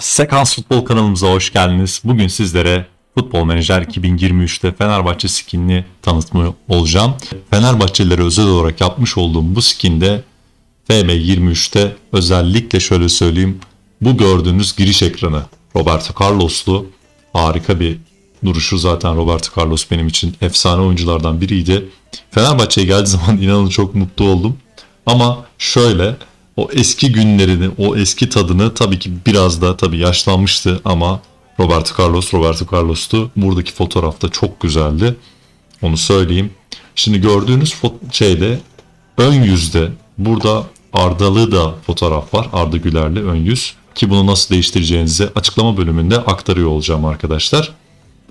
Sekans Futbol kanalımıza hoş geldiniz. Bugün sizlere Futbol Menajer 2023'te Fenerbahçe skinini tanıtmıyor olacağım. Fenerbahçelilere özel olarak yapmış olduğum bu skinde FM23'te özellikle şöyle söyleyeyim. Bu gördüğünüz giriş ekranı Roberto Carlos'lu harika bir duruşu zaten Roberto Carlos benim için efsane oyunculardan biriydi. Fenerbahçe'ye geldiği zaman inanın çok mutlu oldum. Ama şöyle o eski günlerini, o eski tadını tabii ki biraz da tabii yaşlanmıştı ama Roberto Carlos, Roberto Carlos'tu. Buradaki fotoğrafta çok güzeldi. Onu söyleyeyim. Şimdi gördüğünüz şeyde ön yüzde burada Ardalı da fotoğraf var. Arda Güler'li ön yüz. Ki bunu nasıl değiştireceğinizi açıklama bölümünde aktarıyor olacağım arkadaşlar.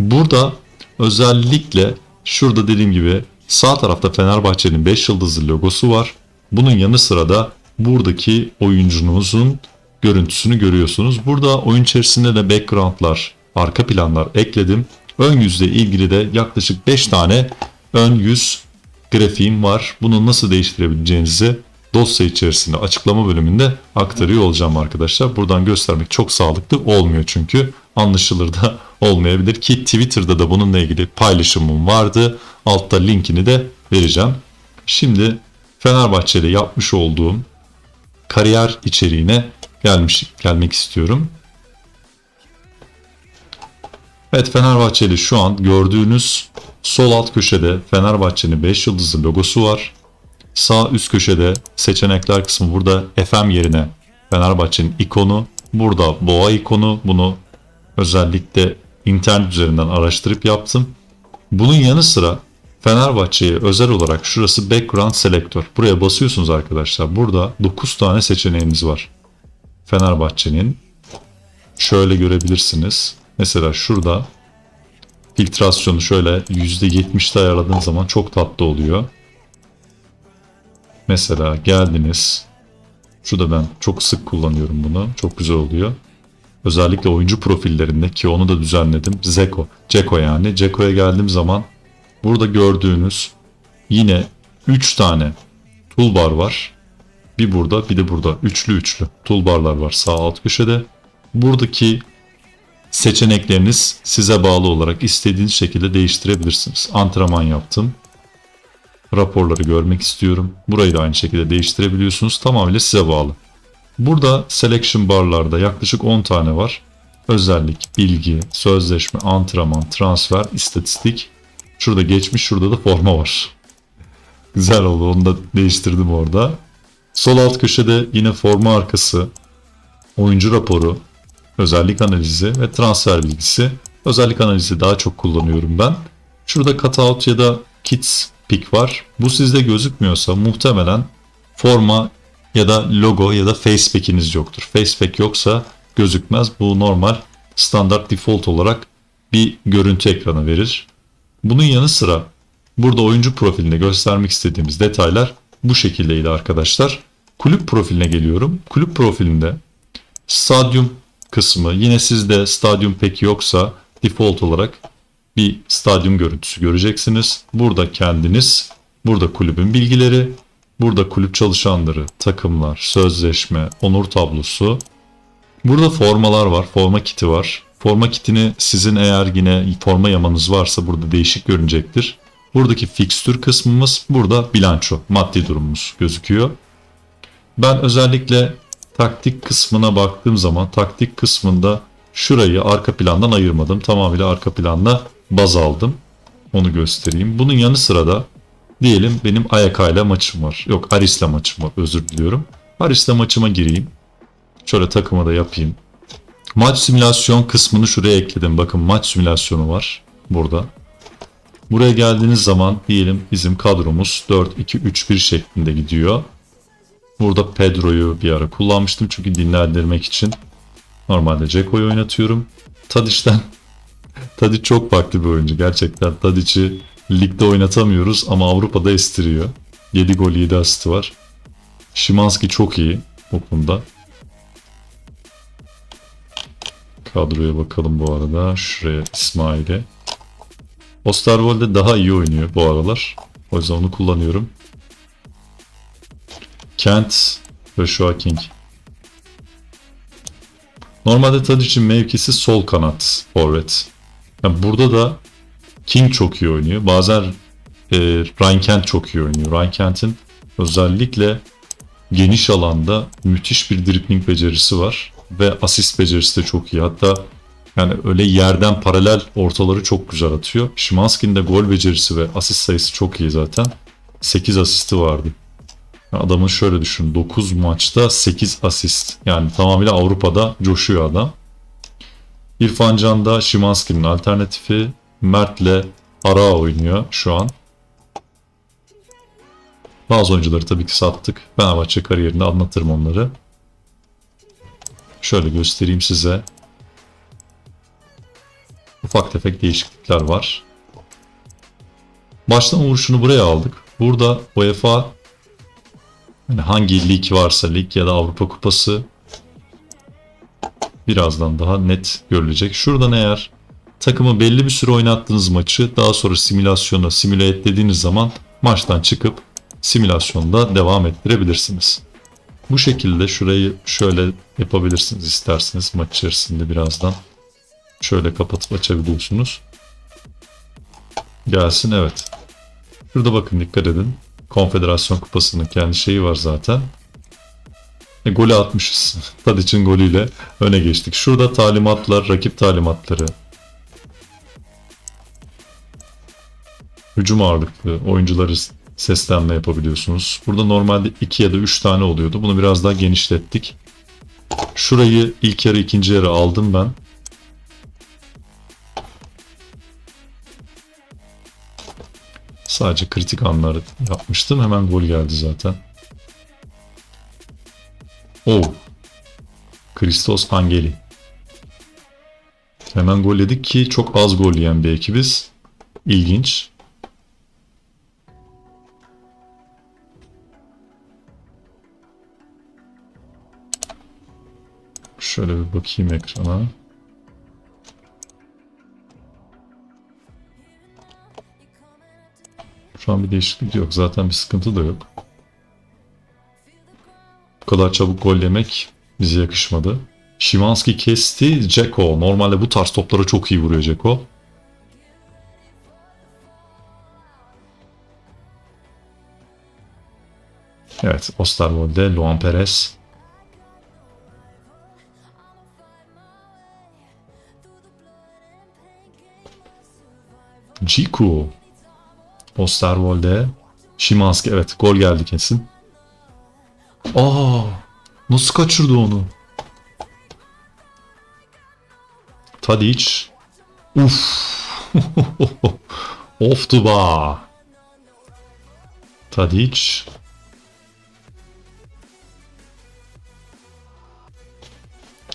Burada özellikle şurada dediğim gibi sağ tarafta Fenerbahçe'nin 5 yıldızlı logosu var. Bunun yanı sıra da buradaki oyuncunuzun görüntüsünü görüyorsunuz. Burada oyun içerisinde de backgroundlar, arka planlar ekledim. Ön yüzle ilgili de yaklaşık 5 tane ön yüz grafiğim var. Bunu nasıl değiştirebileceğinizi dosya içerisinde açıklama bölümünde aktarıyor olacağım arkadaşlar. Buradan göstermek çok sağlıklı olmuyor çünkü anlaşılır da olmayabilir ki Twitter'da da bununla ilgili paylaşımım vardı. Altta linkini de vereceğim. Şimdi Fenerbahçe'de yapmış olduğum kariyer içeriğine gelmiş gelmek istiyorum. Evet Fenerbahçeli şu an gördüğünüz sol alt köşede Fenerbahçe'nin 5 yıldızlı logosu var. Sağ üst köşede seçenekler kısmı burada FM yerine Fenerbahçe'nin ikonu. Burada boğa ikonu. Bunu özellikle internet üzerinden araştırıp yaptım. Bunun yanı sıra Fenerbahçe'ye özel olarak şurası background selektör. Buraya basıyorsunuz arkadaşlar. Burada 9 tane seçeneğimiz var. Fenerbahçe'nin şöyle görebilirsiniz. Mesela şurada filtrasyonu şöyle %70'de ayarladığın zaman çok tatlı oluyor. Mesela geldiniz. Şurada ben çok sık kullanıyorum bunu. Çok güzel oluyor. Özellikle oyuncu profillerinde ki onu da düzenledim. Zeko. Ceko yani. Ceko'ya geldiğim zaman burada gördüğünüz yine 3 tane toolbar var. Bir burada bir de burada. Üçlü üçlü toolbarlar var sağ alt köşede. Buradaki seçenekleriniz size bağlı olarak istediğiniz şekilde değiştirebilirsiniz. Antrenman yaptım. Raporları görmek istiyorum. Burayı da aynı şekilde değiştirebiliyorsunuz. Tamamıyla size bağlı. Burada selection barlarda yaklaşık 10 tane var. Özellik, bilgi, sözleşme, antrenman, transfer, istatistik. Şurada geçmiş, şurada da forma var. Güzel oldu. Onu da değiştirdim orada. Sol alt köşede yine forma arkası, oyuncu raporu, özellik analizi ve transfer bilgisi. Özellik analizi daha çok kullanıyorum ben. Şurada cutout ya da kits pick var. Bu sizde gözükmüyorsa muhtemelen forma ya da logo ya da facepack'iniz yoktur. Facepack yoksa gözükmez. Bu normal standart default olarak bir görüntü ekranı verir. Bunun yanı sıra burada oyuncu profilinde göstermek istediğimiz detaylar bu şekildeydi arkadaşlar. Kulüp profiline geliyorum. Kulüp profilinde stadyum kısmı yine sizde stadyum pek yoksa default olarak bir stadyum görüntüsü göreceksiniz. Burada kendiniz, burada kulübün bilgileri, burada kulüp çalışanları, takımlar, sözleşme, onur tablosu. Burada formalar var, forma kiti var. Forma kitini sizin eğer yine forma yamanız varsa burada değişik görünecektir. Buradaki fikstür kısmımız burada bilanço, maddi durumumuz gözüküyor. Ben özellikle taktik kısmına baktığım zaman taktik kısmında şurayı arka plandan ayırmadım. Tamamıyla arka planda baz aldım. Onu göstereyim. Bunun yanı sıra da diyelim benim Ayaka ile maçım var. Yok Aris'le maçım var özür diliyorum. Aris'le maçıma gireyim. Şöyle takımı da yapayım. Maç simülasyon kısmını şuraya ekledim. Bakın maç simülasyonu var burada. Buraya geldiğiniz zaman diyelim bizim kadromuz 4-2-3-1 şeklinde gidiyor. Burada Pedro'yu bir ara kullanmıştım çünkü dinlendirmek için. Normalde Ceko'yu oynatıyorum. Tadic'ten Tadic çok farklı bir oyuncu. Gerçekten Tadic'i ligde oynatamıyoruz ama Avrupa'da estiriyor. 7 gol 7 asisti var. Şimanski çok iyi o konuda. Kadroya bakalım bu arada. Şuraya İsmail'e. Osterwolde daha iyi oynuyor bu aralar. O yüzden onu kullanıyorum. Kent, Joshua King. Normalde Tadic'in mevkisi sol kanat forvet. Yani burada da King çok iyi oynuyor. Bazen e, Ryan Kent çok iyi oynuyor. Ryan Kent'in özellikle geniş alanda müthiş bir dribbling becerisi var. Ve asist becerisi de çok iyi. Hatta yani öyle yerden paralel ortaları çok güzel atıyor. Şimanski'nin de gol becerisi ve asist sayısı çok iyi zaten. 8 asisti vardı. Yani Adamın şöyle düşün 9 maçta 8 asist. Yani tamamıyla Avrupa'da coşuyor adam. İrfan Can da Şimanski'nin alternatifi. Mert'le Ara oynuyor şu an. Bazı oyuncuları tabii ki sattık. Fenerbahçe kariyerinde anlatırım onları. Şöyle göstereyim size. Ufak tefek değişiklikler var. Başlama vuruşunu buraya aldık. Burada UEFA yani hangi lig varsa lig ya da Avrupa Kupası birazdan daha net görülecek. Şuradan eğer takımı belli bir süre oynattığınız maçı daha sonra simülasyona simüle et dediğiniz zaman maçtan çıkıp simülasyonda devam ettirebilirsiniz. Bu şekilde şurayı şöyle yapabilirsiniz isterseniz maç içerisinde birazdan. Şöyle kapatıp açabiliyorsunuz. Gelsin evet. Şurada bakın dikkat edin. Konfederasyon Kupası'nın kendi şeyi var zaten. E, golü atmışız. Tadic'in golüyle öne geçtik. Şurada talimatlar, rakip talimatları. Hücum ağırlıklı oyuncuları seslenme yapabiliyorsunuz. Burada normalde 2 ya da 3 tane oluyordu. Bunu biraz daha genişlettik. Şurayı ilk yarı ikinci yarı aldım ben. Sadece kritik anları yapmıştım. Hemen gol geldi zaten. Oh. Christos Angeli. Hemen gol yedik ki çok az gol yiyen bir ekibiz. İlginç. Şöyle bir bakayım ekrana. Şu an bir değişiklik yok. Zaten bir sıkıntı da yok. Bu kadar çabuk gol yemek bize yakışmadı. Şimanski kesti. Ceko. Normalde bu tarz toplara çok iyi vuruyor Ceko. Evet. Osterwolde, Luan Perez. Ciku. Osterwolde. Şimanski evet gol geldi kesin. Aa, nasıl kaçırdı onu? Tadic. Uf. of duba. Tadic.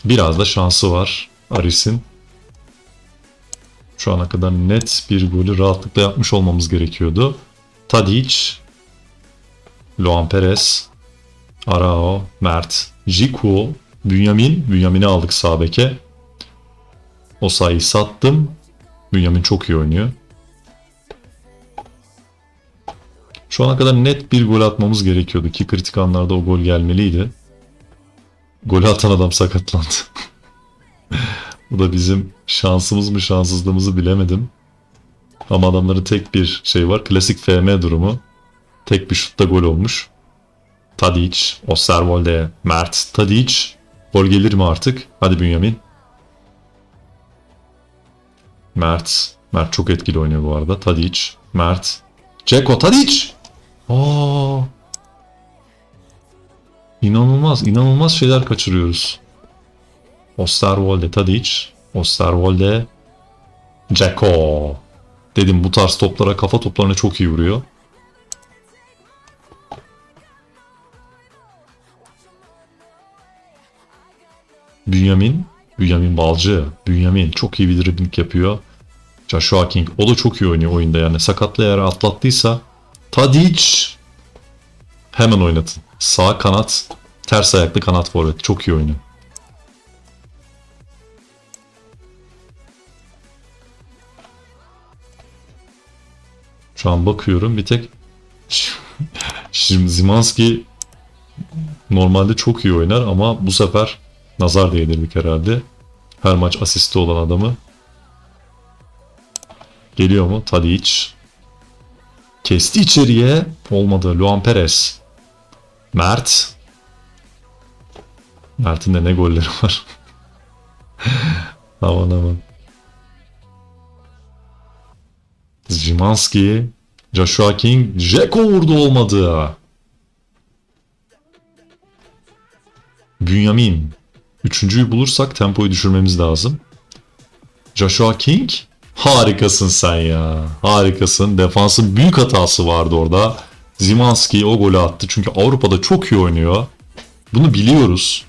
Biraz da şansı var Aris'in. Şu ana kadar net bir golü rahatlıkla yapmış olmamız gerekiyordu. Tadic, Luan Perez, Arao, Mert, Jiku, Bünyamin. Bünyamin'i aldık sağ beke. O sayıyı sattım. Bünyamin çok iyi oynuyor. Şu ana kadar net bir gol atmamız gerekiyordu ki kritik anlarda o gol gelmeliydi. Golü atan adam sakatlandı. Bu da bizim şansımız mı şanssızlığımızı bilemedim. Ama adamların tek bir şey var. Klasik FM durumu. Tek bir şutta gol olmuş. Tadic, Osterwolde, Mert, Tadic. Gol gelir mi artık? Hadi Bünyamin. Mert. Mert çok etkili oynuyor bu arada. Tadic, Mert. Ceko, Tadic! Aa! İnanılmaz, inanılmaz şeyler kaçırıyoruz. Osterwolde, Tadic, Osterwolde, Ceko. Dedim bu tarz toplara kafa toplarına çok iyi vuruyor. Bünyamin, Bünyamin Balcı, Bünyamin çok iyi bir dribbling yapıyor. Joshua King o da çok iyi oynuyor oyunda yani sakatlı eğer atlattıysa Tadic hemen oynatın. Sağ kanat, ters ayaklı kanat forvet çok iyi oynuyor. Şu an bakıyorum bir tek Zimanski normalde çok iyi oynar ama bu sefer Nazar değdirdik herhalde. Her maç asisti olan adamı. Geliyor mu? Tadic. Kesti içeriye. Olmadı. Luan Perez. Mert. Mert'in de ne golleri var. aman aman. Zimanski. Joshua King. Jeko vurdu olmadı. Bünyamin. Üçüncüyü bulursak tempoyu düşürmemiz lazım. Joshua King. Harikasın sen ya. Harikasın. Defansın büyük hatası vardı orada. Zimanski o golü attı. Çünkü Avrupa'da çok iyi oynuyor. Bunu biliyoruz.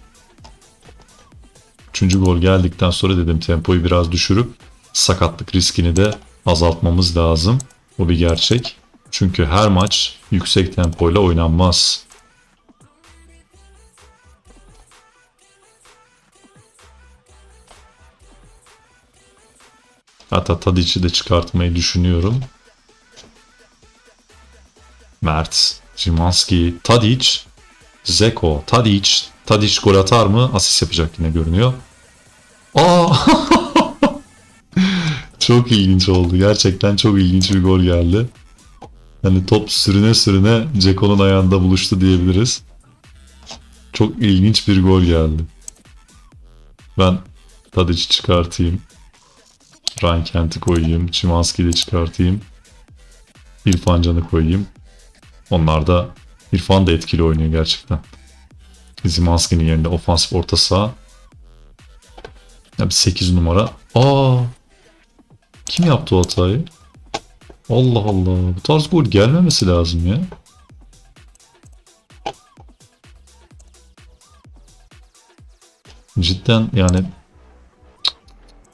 Üçüncü gol geldikten sonra dedim tempoyu biraz düşürüp sakatlık riskini de azaltmamız lazım. O bir gerçek. Çünkü her maç yüksek tempoyla oynanmaz. Hatta Tadic'i de çıkartmayı düşünüyorum. Mert, Zimanski, Tadic, Zeko, Tadic. Tadic gol atar mı? Asist yapacak yine görünüyor. Aa! çok ilginç oldu. Gerçekten çok ilginç bir gol geldi. Yani top sürüne sürüne Ceko'nun ayağında buluştu diyebiliriz. Çok ilginç bir gol geldi. Ben Tadic'i çıkartayım. Ryan Kent'i koyayım. Çimanski'yi de çıkartayım. İrfan Can'ı koyayım. Onlar da İrfan da etkili oynuyor gerçekten. Zimanski'nin yerinde ofansif orta saha. Ya bir 8 numara. Aa! Kim yaptı o hatayı? Allah Allah. Bu tarz gol gelmemesi lazım ya. Cidden yani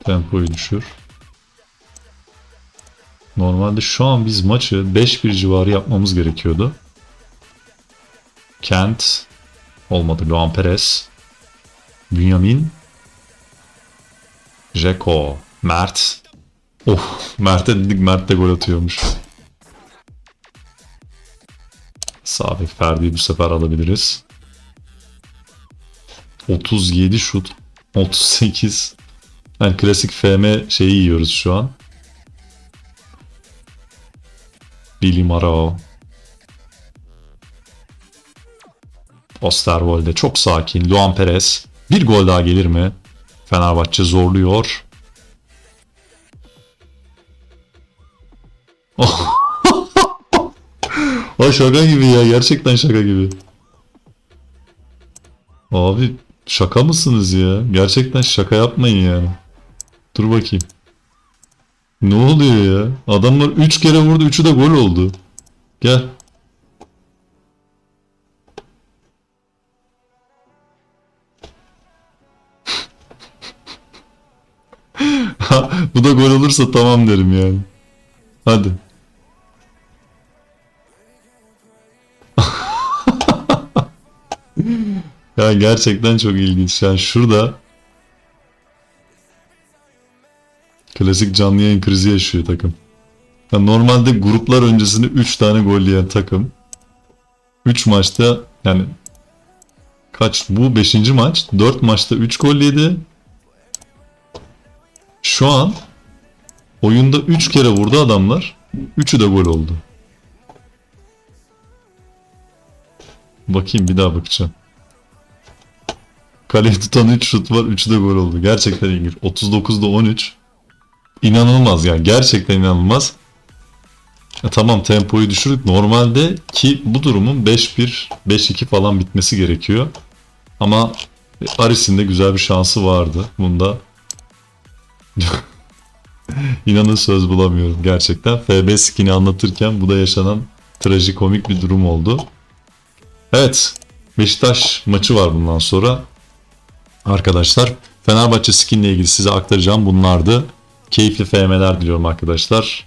tempoyu düşür. Normalde şu an biz maçı 5-1 civarı yapmamız gerekiyordu. Kent olmadı. Luan Perez. Bünyamin. Jeko. Mert. Oh Mert'e dedik Mert de gol atıyormuş. Sağ bek Ferdi'yi bu sefer alabiliriz. 37 şut. 38. Yani klasik FM şeyi yiyoruz şu an. Billy Marao. Osterwolde çok sakin. Luan Perez. Bir gol daha gelir mi? Fenerbahçe zorluyor. o şaka gibi ya. Gerçekten şaka gibi. Abi şaka mısınız ya? Gerçekten şaka yapmayın yani. Dur bakayım. Ne oluyor ya? Adamlar 3 kere vurdu 3'ü de gol oldu. Gel. Bu da gol olursa tamam derim yani. Hadi. Ya gerçekten çok ilginç. Yani şurada Klasik canlı yayın krizi yaşıyor takım. Ya normalde gruplar öncesinde 3 tane gol yiyen takım. 3 maçta yani kaç bu 5. maç 4 maçta 3 gol yedi. Şu an oyunda 3 kere vurdu adamlar. 3'ü de gol oldu. Bakayım bir daha bakacağım. Kaleye tutan 3 şut var. 3'ü de gol oldu. Gerçekten ilginç. 39'da 13. İnanılmaz yani gerçekten inanılmaz. E, tamam tempoyu düşürdük. Normalde ki bu durumun 5-1, 5-2 falan bitmesi gerekiyor. Ama Aris'in de güzel bir şansı vardı. Bunda İnanın söz bulamıyorum gerçekten. FB skin'i anlatırken bu da yaşanan trajikomik bir durum oldu. Evet. Beşiktaş maçı var bundan sonra. Arkadaşlar Fenerbahçe skin ile ilgili size aktaracağım bunlardı. Keyifli FM'ler diliyorum arkadaşlar.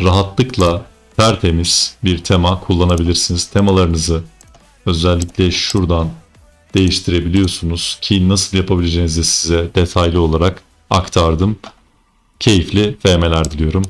Rahatlıkla tertemiz bir tema kullanabilirsiniz. Temalarınızı özellikle şuradan değiştirebiliyorsunuz ki nasıl yapabileceğinizi size detaylı olarak aktardım. Keyifli FM'ler diliyorum.